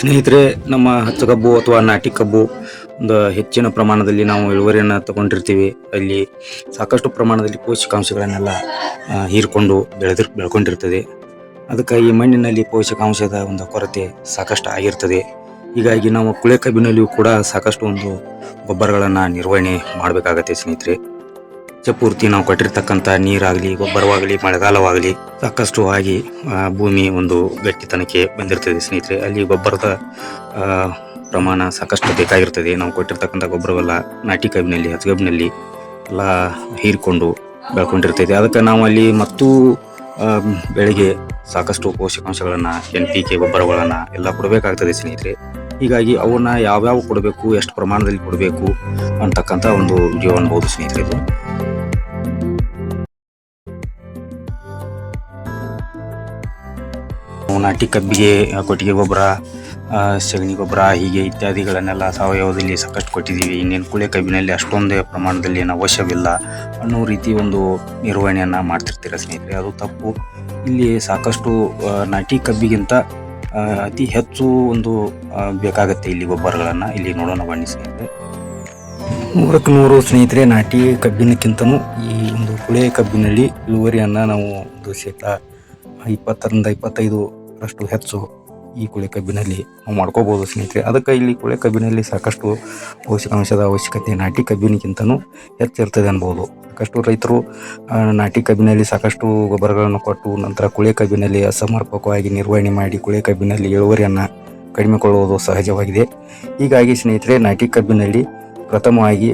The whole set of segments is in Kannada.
ಸ್ನೇಹಿತರೆ, ನಮ್ಮ ಹಚ್ಚ ಕಬ್ಬು ಅಥವಾ ನಾಟಿ ಕಬ್ಬು ಒಂದು ಹೆಚ್ಚಿನ ಪ್ರಮಾಣದಲ್ಲಿ ನಾವು ಇಳುವರಿಯನ್ನು ತಗೊಂಡಿರ್ತೀವಿ. ಅಲ್ಲಿ ಸಾಕಷ್ಟು ಪ್ರಮಾಣದಲ್ಲಿ ಪೋಷಕಾಂಶಗಳನ್ನೆಲ್ಲ ಹೀರಿಕೊಂಡು ಬೆಳೆದಿರ್, ಬೆಳ್ಕೊಂಡಿರ್ತದೆ. ಅದಕ್ಕಾಗಿ ಮಣ್ಣಿನಲ್ಲಿ ಪೋಷಕಾಂಶದ ಒಂದು ಕೊರತೆ ಸಾಕಷ್ಟು ಆಗಿರ್ತದೆ. ಹೀಗಾಗಿ ನಾವು ಕುಳೆ ಕಬ್ಬಿನಲ್ಲಿಯೂ ಕೂಡ ಸಾಕಷ್ಟು ಒಂದು ಗೊಬ್ಬರಗಳನ್ನು ನಿರ್ವಹಣೆ ಮಾಡಬೇಕಾಗತ್ತೆ ಸ್ನೇಹಿತರೆ. ಪೂರ್ತಿ ನಾವು ಕೊಟ್ಟಿರ್ತಕ್ಕಂಥ ನೀರಾಗಲಿ, ಗೊಬ್ಬರವಾಗಲಿ, ಮಳೆಗಾಲವಾಗಲಿ ಸಾಕಷ್ಟು ಆಗಿ ಭೂಮಿ ಒಂದು ಗಟ್ಟಿತನಕ್ಕೆ ಬಂದಿರ್ತದೆ ಸ್ನೇಹಿತರೆ. ಅಲ್ಲಿ ಗೊಬ್ಬರದ ಪ್ರಮಾಣ ಸಾಕಷ್ಟು ಬೇಕಾಗಿರ್ತದೆ. ನಾವು ಕೊಟ್ಟಿರ್ತಕ್ಕಂಥ ಗೊಬ್ಬರವೆಲ್ಲ ನಾಟಿ ಕಬ್ಬಿನಲ್ಲಿ ಹಚ್ಚಗಬ್ಬಿನಲ್ಲಿ ಎಲ್ಲ ಹೀರಿಕೊಂಡು ಬೆಳ್ಕೊಂಡಿರ್ತದೆ. ಅದಕ್ಕೆ ನಾವು ಅಲ್ಲಿ ಮತ್ತು ಬೆಳಗ್ಗೆ ಬೆಳೆಗೆ ಸಾಕಷ್ಟು ಪೋಷಕಾಂಶಗಳನ್ನು, ಎನ್ ಪಿ ಕೆ ಗೊಬ್ಬರಗಳನ್ನು ಎಲ್ಲ ಕೊಡಬೇಕಾಗ್ತದೆ ಸ್ನೇಹಿತರೆ. ಹೀಗಾಗಿ ಅವನ್ನ ಯಾವ್ಯಾವ ಕೊಡಬೇಕು, ಎಷ್ಟು ಪ್ರಮಾಣದಲ್ಲಿ ಕೊಡಬೇಕು ಅಂತಕ್ಕಂಥ ಒಂದು ಜೀವನ ಸ್ನೇಹಿತರೆ ನಾಟಿ ಕಬ್ಬಿಗೆ ಕೊಟ್ಟಿಗೆ ಗೊಬ್ಬರ ಸಗಣಿ ಗೊಬ್ಬರ, ಹೀಗೆ ಇತ್ಯಾದಿಗಳನ್ನೆಲ್ಲ ಸಾವಯವದಲ್ಲಿ ಸಾಕಷ್ಟು ಕೊಟ್ಟಿದ್ದೀವಿ. ಇನ್ನೇನು ಕುಳೆ ಕಬ್ಬಿನಲ್ಲಿ ಅಷ್ಟೊಂದು ಪ್ರಮಾಣದಲ್ಲಿ ಏನು ಅವಶ್ಯವಿಲ್ಲ. ಅನ್ನೋ ರೀತಿ ಒಂದು ನಿರ್ವಹಣೆಯನ್ನು ಮಾಡ್ತಿರ್ತೀರ ಸ್ನೇಹಿತರೆ, ಅದು ತಪ್ಪು. ಇಲ್ಲಿ ಸಾಕಷ್ಟು ನಾಟಿ ಕಬ್ಬಿಗಿಂತ ಅತಿ ಹೆಚ್ಚು ಒಂದು ಬೇಕಾಗುತ್ತೆ ಇಲ್ಲಿ ಗೊಬ್ಬರಗಳನ್ನು. ಇಲ್ಲಿ ನೋಡೋಣ ಬನ್ನಿ ಸ್ನೇಹಿತರೆ. ನೂರಕ್ಕೆ ನೂರು ಸ್ನೇಹಿತರೆ, ನಾಟಿ ಕಬ್ಬಿನಕ್ಕಿಂತನೂ ಈ ಒಂದು ಕುಳೆ ಕಬ್ಬಿನಲ್ಲಿ ಇಳುವರಿಯನ್ನು ನಾವು ಒಂದು ಶೇಕಡ ಇಪ್ಪತ್ತರಿಂದ ಇಪ್ಪತ್ತೈದರಷ್ಟು ಹೆಚ್ಚು ಈ ಕುಳೆ ಕಬ್ಬಿನಲ್ಲಿ ನಾವು ಮಾಡ್ಕೋಬೋದು ಸ್ನೇಹಿತರೆ. ಅದಕ್ಕೆ ಇಲ್ಲಿ ಕುಳೆ ಕಬ್ಬಿನಲ್ಲಿ ಸಾಕಷ್ಟು ಪೋಷಕಾಂಶದ ಅವಶ್ಯಕತೆ ನಾಟಿ ಕಬ್ಬಿನಕ್ಕಿಂತನೂ ಹೆಚ್ಚಿರ್ತದೆ ಅನ್ಬೋದು. ಸಾಕಷ್ಟು ರೈತರು ನಾಟಿ ಕಬ್ಬಿನಲ್ಲಿ ಸಾಕಷ್ಟು ಗೊಬ್ಬರಗಳನ್ನು ಕೊಟ್ಟು ನಂತರ ಕುಳೆ ಕಬ್ಬಿನಲ್ಲಿ ಅಸಮರ್ಪಕವಾಗಿ ನಿರ್ವಹಣೆ ಮಾಡಿ ಕುಳೆ ಕಬ್ಬಿನಲ್ಲಿ ಇಳುವರಿಯನ್ನು ಕಡಿಮೆಕೊಳ್ಳುವುದು ಸಹಜವಾಗಿದೆ. ಹೀಗಾಗಿ ಸ್ನೇಹಿತರೆ, ನಾಟಿ ಕಬ್ಬಿನಲ್ಲಿ ಪ್ರಥಮವಾಗಿ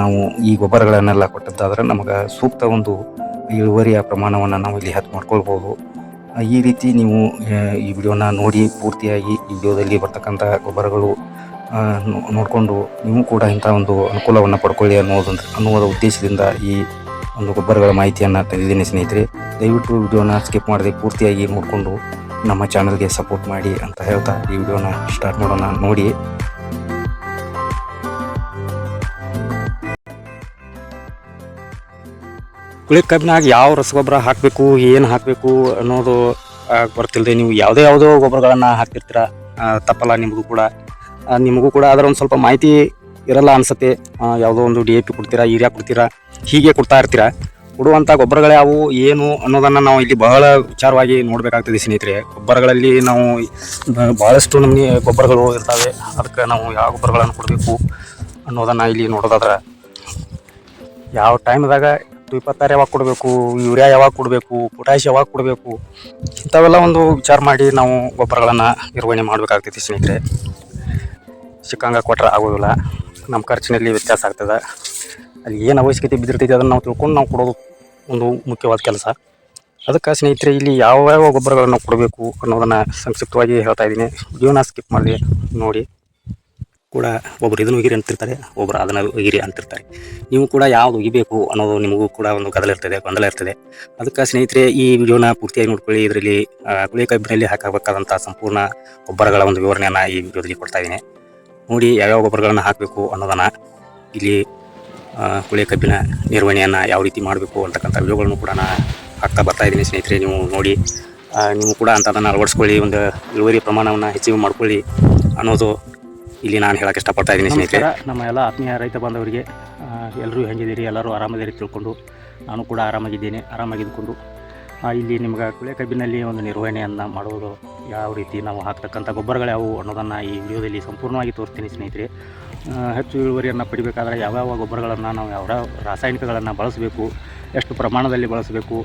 ನಾವು ಈ ಗೊಬ್ಬರಗಳನ್ನೆಲ್ಲ ಕೊಟ್ಟದ್ದಾದ್ರೆ ನಮಗೆ ಸೂಕ್ತ ಒಂದು ಇಳುವರಿಯ ಪ್ರಮಾಣವನ್ನು ನಾವು ಇಲ್ಲಿ ಹತ್ತು ಮಾಡ್ಕೊಳ್ಬೋದು. ಈ ರೀತಿ ನೀವು ಈ ವಿಡಿಯೋನ ನೋಡಿ ಪೂರ್ತಿಯಾಗಿ ಈ ವಿಡಿಯೋದಲ್ಲಿ ಬರ್ತಕ್ಕಂಥ ಗೊಬ್ಬರಗಳು ನೋಡಿಕೊಂಡು ನೀವು ಕೂಡ ಇಂಥ ಒಂದು ಅನುಕೂಲವನ್ನು ಪಡ್ಕೊಳ್ಳಿ ಅನ್ನೋದು ಅನ್ನುವ ಉದ್ದೇಶದಿಂದ ಈ ಒಂದು ಗೊಬ್ಬರಗಳ ಮಾಹಿತಿಯನ್ನು ತಂದಿದ್ದೀನಿ ಸ್ನೇಹಿತರೆ. ದಯವಿಟ್ಟು ವಿಡಿಯೋನ ಸ್ಕಿಪ್ ಮಾಡದೆ ಪೂರ್ತಿಯಾಗಿ ನೋಡಿಕೊಂಡು ನಮ್ಮ ಚಾನಲ್ಗೆ ಸಪೋರ್ಟ್ ಮಾಡಿ ಅಂತ ಹೇಳ್ತಾ ಈ ವಿಡಿಯೋನ ಸ್ಟಾರ್ಟ್ ಮಾಡೋಣ ನೋಡಿ ಕುಳಿ ಕಬ್ಬಿನಾಗ ಯಾವ ರಸಗೊಬ್ಬರ ಹಾಕಬೇಕು, ಏನು ಹಾಕಬೇಕು ಅನ್ನೋದು ಬರ್ತಿಲ್ಲದೆ ನೀವು ಯಾವುದೇ ಯಾವುದೋ ಗೊಬ್ಬರಗಳನ್ನು ಹಾಕ್ತಿರ್ತೀರ ತಪ್ಪಲ್ಲ ನಿಮಗೂ ಕೂಡ. ನಿಮಗೂ ಕೂಡ ಅದರ ಒಂದು ಸ್ವಲ್ಪ ಮಾಹಿತಿ ಇರಲ್ಲ ಅನಿಸುತ್ತೆ. ಯಾವುದೋ ಒಂದು ಡಿ ಎ ಪಿ ಕೊಡ್ತೀರಾ, ಯೂರಿಯಾ ಕೊಡ್ತೀರಾ, ಹೀಗೆ ಕೊಡ್ತಾ ಇರ್ತೀರಾ. ಕೊಡುವಂಥ ಗೊಬ್ಬರಗಳು ಯಾವುವು ಏನು ಅನ್ನೋದನ್ನು ನಾವು ಇಲ್ಲಿ ಬಹಳ ವಿಚಾರವಾಗಿ ನೋಡಬೇಕಾಗ್ತದೆ ಸ್ನೇಹಿತರೆ. ಗೊಬ್ಬರಗಳಲ್ಲಿ ನಾವು ಭಾಳಷ್ಟು ನಮಗೆ ಗೊಬ್ಬರಗಳು ಇರ್ತವೆ. ಅದಕ್ಕೆ ನಾವು ಯಾವ ಗೊಬ್ಬರಗಳನ್ನು ಕೊಡಬೇಕು ಅನ್ನೋದನ್ನು ಇಲ್ಲಿ ನೋಡೋದಾದ್ರೆ, ಯಾವ ಟೈಮ್ದಾಗ ಇಪ್ಪತ್ತಾರು ಯಾವಾಗ ಕೊಡಬೇಕು, ಯೂರಿಯಾ ಯಾವಾಗ ಕೊಡಬೇಕು ಪೊಟ್ಯಾಶ್ ಯಾವಾಗ ಕೊಡಬೇಕು, ಇಂಥವೆಲ್ಲ ಒಂದು ವಿಚಾರ ಮಾಡಿ ನಾವು ಗೊಬ್ಬರಗಳನ್ನು ನಿರ್ವಹಣೆ ಮಾಡಬೇಕಾಗ್ತೈತಿ ಸ್ನೇಹಿತರೆ. ಸಿಕ್ಕಂಗೆ ಕೊಟ್ಟರೆ ಆಗೋದಿಲ್ಲ, ನಮ್ಮ ಖರ್ಚಿನಲ್ಲಿ ವ್ಯತ್ಯಾಸ ಆಗ್ತದೆ. ಅಲ್ಲಿ ಏನು ಅವಶ್ಯಕತೆ ಬಿದ್ದಿರ್ತೈತಿ ಅದನ್ನು ನಾವು ತಿಳ್ಕೊಂಡು ನಾವು ಕೊಡೋದು ಒಂದು ಮುಖ್ಯವಾದ ಕೆಲಸ. ಅದಕ್ಕೆ ಸ್ನೇಹಿತರೆ, ಇಲ್ಲಿ ಯಾವ ಯಾವ ಗೊಬ್ಬರಗಳನ್ನು ಕೊಡಬೇಕು ಅನ್ನೋದನ್ನು ಸಂಕ್ಷಿಪ್ತವಾಗಿ ಹೇಳ್ತಾ ಇದ್ದೀನಿ. ವಿಡಿಯೋನ ಸ್ಕಿಪ್ ಮಾಡಿ ನೋಡಿ. ಕೂಡ ಒಬ್ರು ಇದನ್ನು ಉಗಿರಿ ಅಂತಿರ್ತಾರೆ, ಒಬ್ರು ಅದನ್ನು ಉಗಿರಿ ಅಂತಿರ್ತಾರೆ. ನೀವು ಕೂಡ ಯಾವ್ದು ಒಗಿಬೇಕು ಅನ್ನೋದು ನಿಮಗೂ ಕೂಡ ಒಂದು ಕದಲ ಇರ್ತದೆ, ಗೊಂದಲ ಇರ್ತದೆ. ಅದಕ್ಕೆ ಸ್ನೇಹಿತರೆ, ಈ ವಿಡಿಯೋನ ಪೂರ್ತಿಯಾಗಿ ನೋಡ್ಕೊಳ್ಳಿ. ಇದರಲ್ಲಿ ಕುಳಿ ಕಬ್ಬಿನಲ್ಲಿ ಹಾಕಬೇಕಾದಂಥ ಸಂಪೂರ್ಣ ಗೊಬ್ಬರಗಳ ಒಂದು ವಿವರಣೆಯನ್ನು ಈ ವಿಡಿಯೋದಲ್ಲಿ ಕೊಡ್ತಾ ಇದ್ದೀನಿ. ನೋಡಿ, ಯಾವ್ಯಾವ ಗೊಬ್ಬರಗಳನ್ನು ಹಾಕಬೇಕು ಅನ್ನೋದನ್ನು ಇಲ್ಲಿ ಕುಳಿ ಕಬ್ಬಿನ ನಿರ್ವಹಣೆಯನ್ನು ಯಾವ ರೀತಿ ಮಾಡಬೇಕು ಅಂತಕ್ಕಂಥ ವಿಡಿಯೋಗಳನ್ನು ಕೂಡ ನಾನು ಹಾಕ್ತಾ ಬರ್ತಾ ಇದ್ದೀನಿ ಸ್ನೇಹಿತರೆ. ನೀವು ನೋಡಿ ನೀವು ಕೂಡ ಅಂಥದನ್ನು ಅಳವಡಿಸ್ಕೊಳ್ಳಿ, ಒಂದು ಇಳುವರಿ ಪ್ರಮಾಣವನ್ನು ಹೆಚ್ಚಿಗೆ ಮಾಡ್ಕೊಳ್ಳಿ ಅನ್ನೋದು ಇಲ್ಲಿ ನಾನು ಹೇಳಕ್ಕೆ ಇಷ್ಟಪಡ್ತಾ ಇದ್ದೀನಿ ಸ್ನೇಹಿತರೆ. ನಮ್ಮ ಎಲ್ಲ ಆತ್ಮೀಯ ರೈತ ಬಾಂಧವರಿಗೆ ಎಲ್ಲರೂ ಹೆಂಗಿದ್ದೀರಿ, ಎಲ್ಲರೂ ಆರಾಮದಿರಿ ತಿಳ್ಕೊಂಡು ನಾನು ಕೂಡ ಆರಾಮಾಗಿದ್ದೇನೆ, ಆರಾಮಾಗಿದ್ದುಕೊಂಡು. ಇಲ್ಲಿ ನಿಮ್ಗೆ ಕುಳೆ ಕಬ್ಬಿನಲ್ಲಿ ಒಂದು ನಿರ್ವಹಣೆಯನ್ನು ಮಾಡುವುದು ಯಾವ ರೀತಿ ನಾವು ಹಾಕ್ತಕ್ಕಂಥ ಗೊಬ್ಬರಗಳು ಯಾವುವು ಅನ್ನೋದನ್ನು ಈ ವಿಡಿಯೋದಲ್ಲಿ ಸಂಪೂರ್ಣವಾಗಿ ತೋರಿಸ್ತೀನಿ ಸ್ನೇಹಿತರೆ. ಹೆಚ್ಚು ಇಳುವರಿಯನ್ನು ಪಡಿಬೇಕಾದ್ರೆ ಯಾವ್ಯಾವ ಗೊಬ್ಬರಗಳನ್ನು ನಾವು ಯಾವ ರಾಸಾಯನಿಕಗಳನ್ನು ಬಳಸಬೇಕು, ಎಷ್ಟು ಪ್ರಮಾಣದಲ್ಲಿ ಬಳಸಬೇಕು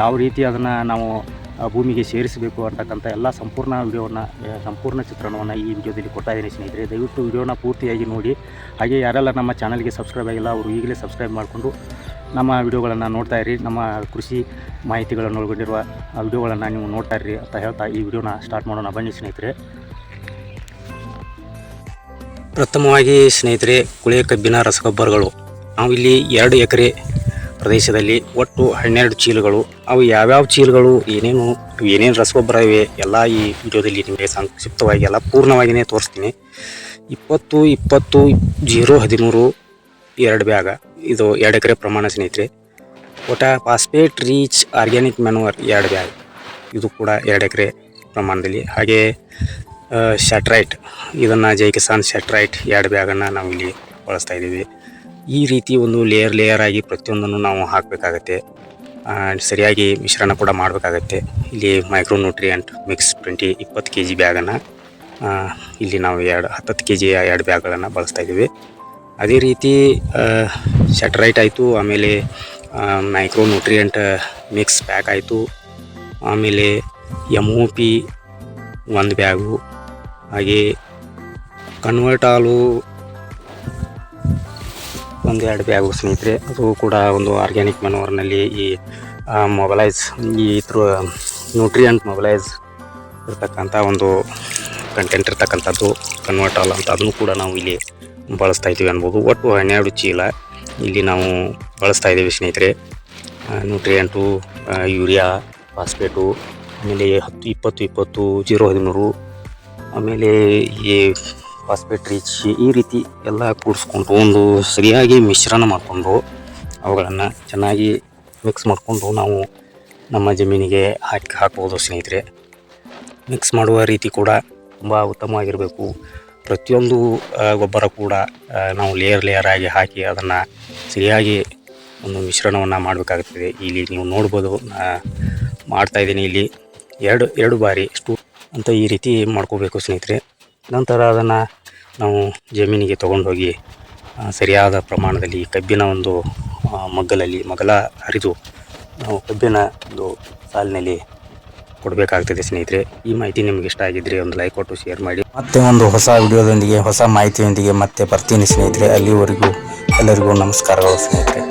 ಯಾವ ರೀತಿ ಅದನ್ನು ನಾವು ಭೂಮಿಗೆ ಸೇರಿಸಬೇಕು ಅಂತಕ್ಕಂಥ ಎಲ್ಲ ಸಂಪೂರ್ಣ ವಿಡಿಯೋವನ್ನು ಸಂಪೂರ್ಣ ಚಿತ್ರಣವನ್ನು ಈ ವಿಡಿಯೋದಲ್ಲಿ ಕೊಡ್ತಾ ಇದ್ದೀನಿ ಸ್ನೇಹಿತರೆ. ದಯವಿಟ್ಟು ವಿಡಿಯೋನ ಪೂರ್ತಿಯಾಗಿ ನೋಡಿ. ಹಾಗೆ ಯಾರೆಲ್ಲ ನಮ್ಮ ಚಾನಲ್ಗೆ ಸಬ್ಸ್ಕ್ರೈಬ್ ಆಗಿಲ್ಲ, ಅವರು ಈಗಲೇ ಸಬ್ಸ್ಕ್ರೈಬ್ ಮಾಡಿಕೊಂಡು ನಮ್ಮ ವಿಡಿಯೋಗಳನ್ನು ನೋಡ್ತಾ ಇರಿ. ನಮ್ಮ ಕೃಷಿ ಮಾಹಿತಿಗಳನ್ನು ಒಳಗೊಂಡಿರುವ ವಿಡಿಯೋಗಳನ್ನು ನೀವು ನೋಡ್ತಾ ಇರಿ ಅಂತ ಹೇಳ್ತಾ ಈ ವಿಡಿಯೋನ ಸ್ಟಾರ್ಟ್ ಮಾಡೋಣ. ಬನ್ನಿ ಸ್ನೇಹಿತರೆ. ಪ್ರಥಮವಾಗಿ ಸ್ನೇಹಿತರೆ ಕುಳೆ ಕಬ್ಬಿನ ರಸಗೊಬ್ಬರಗಳು. ಇಲ್ಲಿ ಎರಡು ಎಕರೆ ಪ್ರದೇಶದಲ್ಲಿ ಒಟ್ಟು ಹನ್ನೆರಡು ಚೀಲಗಳು. ಅವು ಯಾವ್ಯಾವ ಚೀಲಗಳು, ಏನೇನು ಏನೇನು ರಸಗೊಬ್ಬರ ಇವೆ, ಎಲ್ಲ ಈ ವಿಡಿಯೋದಲ್ಲಿ ನಿಮಗೆ ಸಂಕ್ಷಿಪ್ತವಾಗಿ ಎಲ್ಲ ಪೂರ್ಣವಾಗಿಯೇ ತೋರಿಸ್ತೀನಿ. ಇಪ್ಪತ್ತು ಇಪ್ಪತ್ತು, ಜೀರೋ, ಹದಿಮೂರು, ಎರಡು ಬ್ಯಾಗ. ಇದು ಎರಡು ಎಕರೆ ಪ್ರಮಾಣ ಸ್ನೇಹಿತರೆ. ಒಟ ಫಾಸ್ಪೇಟ್ ರೀಚ್ ಆರ್ಗ್ಯಾನಿಕ್ ಮ್ಯಾನುವರ್ ಎರಡು ಬ್ಯಾಗ್. ಇದು ಕೂಡ ಎರಡು ಎಕರೆ ಪ್ರಮಾಣದಲ್ಲಿ. ಹಾಗೆ ಶಟ್ರೈಟ್ ಇದನ್ನು ಜೈ ಕಿಸಾನ್ ಶಟ್ರೈಟ್ ಎರಡು ಬ್ಯಾಗನ್ನು ನಾವು ಇಲ್ಲಿ ಬಳಸ್ತಾ ಇದ್ದೀವಿ. ಈ ರೀತಿ ಒಂದು ಲೇಯರ್ ಲೇಯರ್ ಆಗಿ ಪ್ರತಿಯೊಂದನ್ನು ನಾವು ಹಾಕಬೇಕಾಗತ್ತೆ. ಸರಿಯಾಗಿ ಮಿಶ್ರಣ ಕೂಡ ಮಾಡಬೇಕಾಗತ್ತೆ. ಇಲ್ಲಿ ಮೈಕ್ರೋ ನ್ಯೂಟ್ರಿಯೆಂಟ್ ಮಿಕ್ಸ್ ಟ್ವೆಂಟಿ ಇಪ್ಪತ್ತು ಕೆ ಜಿ ಬ್ಯಾಗನ್ನು ಇಲ್ಲಿ ನಾವು ಎರಡು, ಹತ್ತತ್ತು ಕೆ ಜಿಯ ಎರಡು ಬ್ಯಾಗ್ಗಳನ್ನು ಬಳಸ್ತಾ ಇದ್ದೀವಿ. ಅದೇ ರೀತಿ ಶಟ್ರೈಟ್ ಆಯಿತು, ಆಮೇಲೆ ಮೈಕ್ರೋ ನ್ಯೂಟ್ರಿಯೆಂಟ್ ಮಿಕ್ಸ್ ಪ್ಯಾಕ್ ಆಯಿತು, ಆಮೇಲೆ ಎಂ ಒ ಪಿ ಒಂದು ಬ್ಯಾಗು ಹಾಗೆ ಕನ್ವರ್ಟ್ ಹಾಲು ಒಂದು ಎರಡು ಬ್ಯಾಗು ಸ್ನೇಹಿತರೆ, ಅದು ಕೂಡ ಒಂದು ಆರ್ಗ್ಯಾನಿಕ್ ಮನೋರ್ನಲ್ಲಿ ಈ ಮೊಬಲೈಸ್ ಈ ಥ್ರೂ ನ್ಯೂಟ್ರಿಯಂಟ್ ಮೊಬಲೈಸ್ ಇರ್ತಕ್ಕಂಥ ಒಂದು ಕಂಟೆಂಟ್ ಇರ್ತಕ್ಕಂಥದ್ದು ಕನ್ವರ್ಟ್ ಹಾಲ್ ಅಂತ ಅದನ್ನು ಕೂಡ ನಾವು ಇಲ್ಲಿ ಬಳಸ್ತಾ ಇದ್ದೀವಿ ಅನ್ಬೋದು. ಒಟ್ಟು ಹನ್ನೆರಡು ಚೀಲ ಇಲ್ಲಿ ನಾವು ಬಳಸ್ತಾ ಇದ್ದೀವಿ ಸ್ನೇಹಿತರೆ. ನ್ಯೂಟ್ರಿಯೆಂಟು ಯೂರಿಯಾ ಫಾಸ್ಫೇಟು ಆಮೇಲೆ ಹತ್ತು, ಇಪ್ಪತ್ತು ಇಪ್ಪತ್ತು, ಜೀರೋ ಹದಿಮೂರು ಆಮೇಲೆ ಈ ಫಾಸ್ಪೇಟ್ ರೀಚ್ ಈ ರೀತಿ ಎಲ್ಲ ಕೂಡಿಸ್ಕೊಂಡು ಒಂದು ಸರಿಯಾಗಿ ಮಿಶ್ರಣ ಮಾಡಿಕೊಂಡು ಅವುಗಳನ್ನು ಚೆನ್ನಾಗಿ ಮಿಕ್ಸ್ ಮಾಡಿಕೊಂಡು ನಾವು ನಮ್ಮ ಜಮೀನಿಗೆ ಹಾಕಿ ಹಾಕ್ಬೋದು ಸ್ನೇಹಿತರೆ. ಮಿಕ್ಸ್ ಮಾಡುವ ರೀತಿ ಕೂಡ ತುಂಬ ಉತ್ತಮವಾಗಿರಬೇಕು. ಪ್ರತಿಯೊಂದು ಗೊಬ್ಬರ ಕೂಡ ನಾವು ಲೇಯರ್ ಲೇಯರ್ ಆಗಿ ಹಾಕಿ ಅದನ್ನು ಸರಿಯಾಗಿ ಒಂದು ಮಿಶ್ರಣವನ್ನು ಮಾಡಬೇಕಾಗುತ್ತದೆ ಇಲ್ಲಿ ನೀವು ನೋಡ್ಬೋದು ಮಾಡ್ತಾಯಿದ್ದೀನಿ ಇಲ್ಲಿ. ಎರಡು ಎರಡು ಬಾರಿ, ಅಷ್ಟು ಅಂತ ಈ ರೀತಿ ಮಾಡ್ಕೋಬೇಕು ಸ್ನೇಹಿತರೆ. ನಂತರ ಅದನ್ನು ನಾವು ಜಮೀನಿಗೆ ತೊಗೊಂಡೋಗಿ ಸರಿಯಾದ ಪ್ರಮಾಣದಲ್ಲಿ ಕಬ್ಬಿನ ಒಂದು ಮಗ್ಗಲಲ್ಲಿ ಮಗಲ ಹರಿದು ನಾವು ಕಬ್ಬಿನ ಒಂದು ಸಾಲಿನಲ್ಲಿ ಕೊಡಬೇಕಾಗ್ತದೆ ಸ್ನೇಹಿತರೆ. ಈ ಮಾಹಿತಿ ನಿಮ್ಗೆ ಇಷ್ಟ ಆಗಿದ್ರೆ ಒಂದು ಲೈಕ್ ಕೊಟ್ಟು ಶೇರ್ ಮಾಡಿ. ಮತ್ತೆ ಒಂದು ಹೊಸ ವಿಡಿಯೋದೊಂದಿಗೆ, ಹೊಸ ಮಾಹಿತಿಯೊಂದಿಗೆ ಮತ್ತೆ ಬರ್ತೀನಿ ಸ್ನೇಹಿತರೆ. ಅಲ್ಲಿವರೆಗೂ ಎಲ್ಲರಿಗೂ ನಮಸ್ಕಾರಗಳು ಸ್ನೇಹಿತರೆ.